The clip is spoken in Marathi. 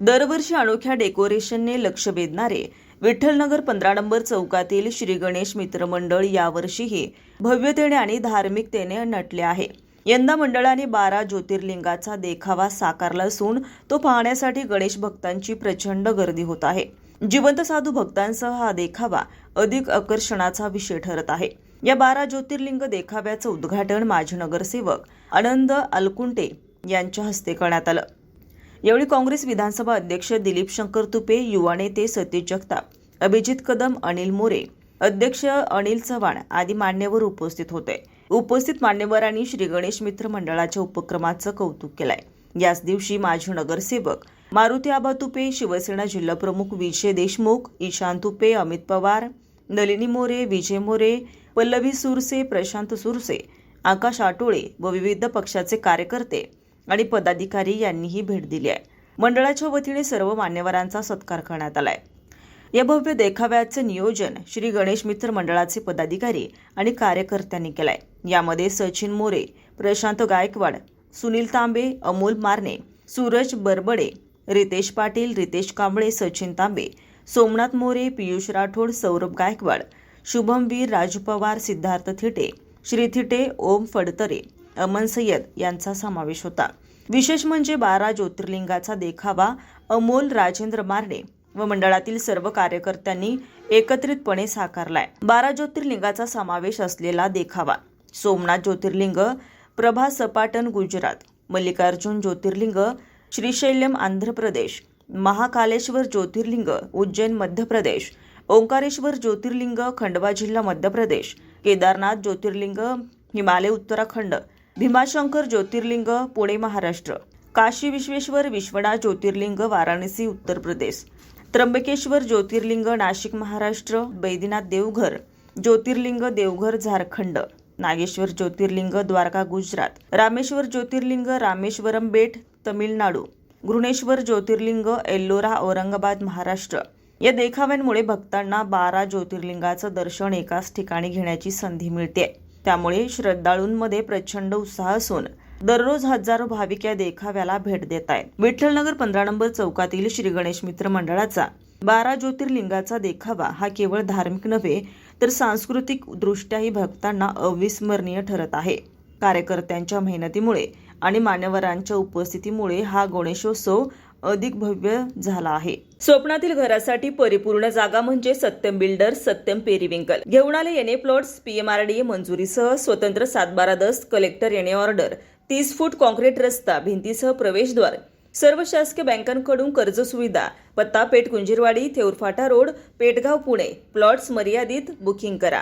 दरवर्षी अनोख्या डेकोरेशनने लक्ष वेधणारे विठ्ठलनगर पंधरा नंबर चौकातील श्री गणेश मित्र मंडळ यावर्षीही भव्यतेने आणि धार्मिकतेने नटले आहे. यंदा मंडळाने बारा ज्योतिर्लिंगाचा देखावा साकारला असून तो पाहण्यासाठी गणेश भक्तांची प्रचंड गर्दी होत आहे. जिवंत साधू भक्तांसह हा देखावा अधिक आकर्षणाचा विषय ठरत आहे. या बारा ज्योतिर्लिंग देखाव्याचं उद्घाटन माजी नगरसेवक आनंद अलकुंटे यांच्या हस्ते करण्यात आलं. यावेळी काँग्रेस विधानसभा अध्यक्ष दिलीप शंकर तुपे युवा नेते सतीश जगताप अभिजित कदम अनिल मोरे अध्यक्ष अनिल चव्हाण आदी मान्यवर उपस्थित होते. उपस्थित मान्यवरांनी श्री गणेश मित्र मंडळाच्या उपक्रमाचं कौतुक केलंय. याच दिवशी माजी नगरसेवक मारुती आबा तुपे शिवसेना जिल्हाप्रमुख विजय देशमुख ईशान तुपे अमित पवार नलिनी मोरे विजय मोरे पल्लवी सुरसे प्रशांत सुरसे आकाश आटोळे व विविध पक्षाचे कार्यकर्ते आणि पदाधिकारी यांनीही भेट दिली आहे. मंडळाच्या वतीने सर्व मान्यवरांचा सत्कार करण्यात आलाय. या भव्य देखाव्याचं नियोजन श्री गणेश मित्र मंडळाचे पदाधिकारी आणि कार्यकर्त्यांनी केलंय. यामध्ये सचिन मोरे प्रशांत गायकवाड सुनील तांबे अमोल मारणे सूरज बरबडे रितेश पाटील रितेश कांबळे सचिन तांबे सोमनाथ मोरे पियुष राठोड सौरभ गायकवाड शुभमवीर राजू पवार सिद्धार्थ थिटे श्री थिटे ओम फडतरे अमन सय्यद यांचा समावेश होता. विशेष म्हणजे बारा ज्योतिर्लिंगाचा देखावा अमोल राजेंद्र मारणे व मंडळातील सर्व कार्यकर्त्यांनी एकत्रितपणे साकारलाय. बारा ज्योतिर्लिंगाचा समावेश असलेला देखावा. सोमनाथ ज्योतिर्लिंग प्रभा सपाटन गुजरात मल्लिकार्जुन ज्योतिर्लिंग श्रीशैल्यम आंध्र प्रदेश महाकालेश्वर ज्योतिर्लिंग उज्जैन मध्य प्रदेश ओंकारेश्वर ज्योतिर्लिंग खंडवा जिल्हा मध्य प्रदेश केदारनाथ ज्योतिर्लिंग हिमालय उत्तराखंड भीमाशंकर ज्योतिर्लिंग पुणे महाराष्ट्र. काशी विश्वेश्वर विश्वनाथ ज्योतिर्लिंग वाराणसी उत्तर प्रदेश. त्र्यंबकेश्वर ज्योतिर्लिंग नाशिक महाराष्ट्र. बैद्यनाथ देवघर. ज्योतिर्लिंग देवघर झारखंड. नागेश्वर ज्योतिर्लिंग द्वारका गुजरात. रामेश्वर ज्योतिर्लिंग रामेश्वरम बेट तमिळनाडू. घृणेश्वर ज्योतिर्लिंग एल्लोरा औरंगाबाद महाराष्ट्र. या देखाव्यांमुळे भक्तांना बारा ज्योतिर्लिंगाचं दर्शन एकाच ठिकाणी घेण्याची संधी मिळते त्यामुळे श्रद्धाळूंमध्ये प्रचंड उत्साह असून दररोज हजारो भाविक या देखाव्याला भेट देत आहेत. विठ्ठलनगर पंधरा नंबर चौकातील श्री गणेश मित्र मंडळाचा बारा ज्योतिर्लिंगाचा देखावा हा केवळ धार्मिक नव्हे तर सांस्कृतिक दृष्ट्याही भक्तांना अविस्मरणीय ठरत आहे. कार्यकर्त्यांच्या मेहनतीमुळे आणि मान्यवरांच्या उपस्थितीमुळे हा गणेशोत्सव अधिक भव्य झाला आहे. स्वप्नातील घरासाठी परिपूर्ण जागा म्हणजे सत्यम बिल्डर सत्यम पेरिविंकल. घेऊन आले येणे प्लॉट्स पीएमआरडीए मंजुरीसह स्वतंत्र सातबारा दस्त कलेक्टर येणे ऑर्डर तीस फूट कॉन्क्रीट रस्ता भिंतीसह प्रवेशद्वार. सर्व शासकीय बँकांकडून कर्ज सुविधा पत्ता पेठ कुंजीरवाडी थेऊरफाटा रोड पेटगाव पुणे. प्लॉट्स मर्यादित बुकिंग करा.